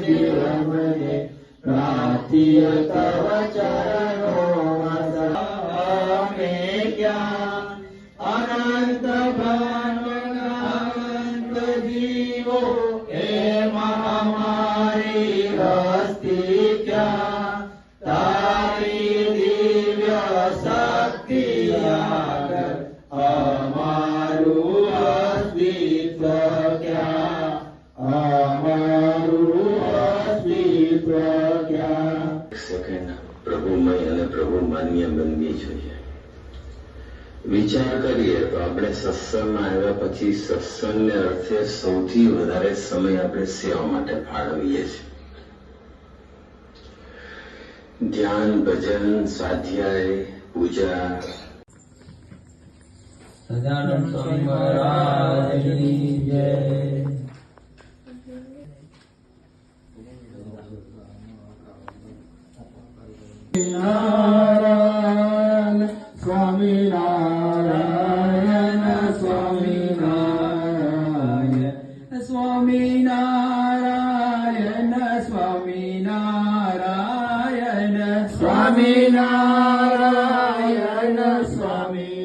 જીવને પ્રાર્થ્ય તવ ચરણો અમે ક્યાં અનંત અનંત જીવો હે મહામારી હસ્તી ક્યાં તારી દિવ્ય શક્તિ માન્ય બનવી જોઈએ વિચાર કરીએ તો આપણે સત્સંગમાં આવ્યા પછી સત્સંગને અર્થે સૌથી વધારે સમય આપણે સેવા માટે ફાળવીએ છીએ. ધ્યાન ભજન સ્વાધ્યાય પૂજા. સદાનંદ સ્વામી મહારાજની જય. Narayan Swami Narayana Swami